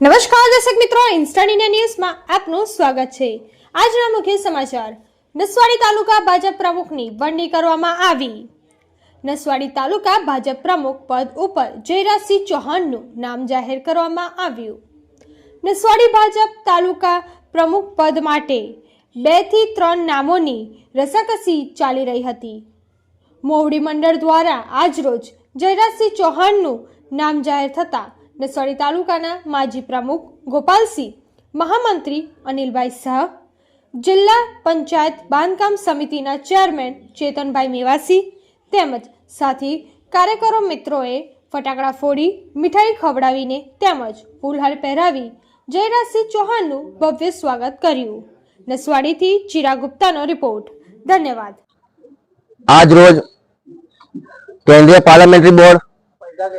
નમસ્કાર દર્શક મિત્રો ઇન્સ્ટન્ટ ઇન્ડિયા ન્યૂઝમાં આપનું સ્વાગત છે. આજના મુખ્ય સમાચાર. નસવાડી તાલુકા ભાજપ પ્રમુખની વરણી કરવામાં આવી. નસવાડી તાલુકા ભાજપ પ્રમુખ પદ ઉપર જયરાજસિંહ ચૌહાણનું નામ જાહેર કરવામાં આવ્યું. નસવાડી ભાજપ તાલુકા પ્રમુખ પદ માટે બેથી ત્રણ નામોની રસાકસી ચાલી રહી હતી. મોવડી મંડળ દ્વારા આજરોજ જયરાજસિંહ ચૌહાણનું નામ જાહેર થતાં નસવાડી તાલુકાના માજી પ્રમુખ ગોપાલસિંહ, મહામંત્રી અનિલભાઈ શાહ, જિલ્લા પંચાયત બાંધકામ સમિતિના ચેરમેન ચેતનભાઈ મેવાસી તેમજ સાથી કાર્યકરો મિત્રોએ ફટાકડા ફોડી, મીઠાઈ ખવડાવીને તેમજ ફૂલહાર પહેરાવી જયરાજસિંહ ચૌહાણનું ભવ્ય સ્વાગત કર્યું. નસવાડીથી ચિરા ગુપ્તાનો રિપોર્ટ. ધન્યવાદ. આજ રોજ કેન્દ્રીય પાર્લામેન્ટરી બોર્ડ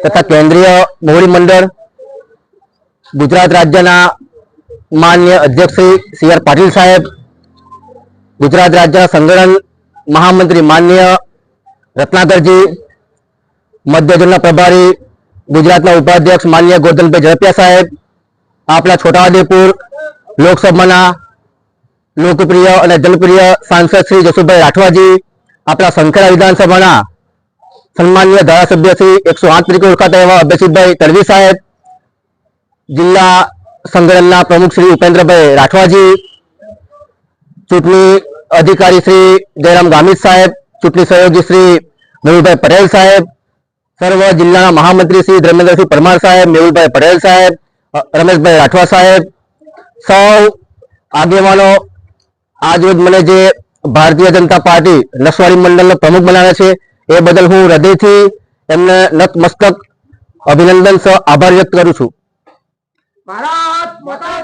તથા કેન્દ્રીય મોવડી મંડળ ગુજરાત રાજ્યના માન્ય અધ્યક્ષ શ્રી સી આર પાટીલ સાહેબ ગુજરાત રાજ્યના સંગઠન મહામંત્રી માન્ય રત્નાકરજી મધ્ય ઝોનના પ્રભારી ગુજરાતના ઉપાધ્યક્ષ માન્ય ગોરધનભાઈ ઝડપિયા સાહેબ આપણા છોટાઉદેપુર લોકસભાના લોકપ્રિય અને જનપ્રિય સાંસદ શ્રી જસુભાઈ રાઠવાજી આપણા સંખેડા વિધાનસભાના સન્માનીય ધારાસભ્ય શ્રી એકસો આઠ તરીકે ઓળખાતા એવા અભયસિંહભાઈ તડવી સાહેબ જિલ્લા સંગઠનના પ્રમુખ શ્રી ઉપેન્દ્રભાઈ રાઠવાજી, ચૂંટણી અધિકારી શ્રી જયરામ ગામિત સાહેબ, ચૂંટણી સહયોગી શ્રી મેહુલભાઈ પટેલ સાહેબ, સર્વ જિલ્લાના મહામંત્રી શ્રી ધર્મેન્દ્રસિંહ પરમાર સાહેબ, મેહુલભાઈ પટેલ સાહેબ રમેશભાઈ રાઠવા સાહેબ, સૌ આગેવાનો આજરોજ મને જે ભારતીય જનતા પાર્ટી નસવાડી મંડળનો પ્રમુખ બનાવે છે, એ બદલ હું હૃદયથી એમને નતમસ્તક અભિનંદન સહ આભાર વ્યક્ત કરું છું. ભારત માતા!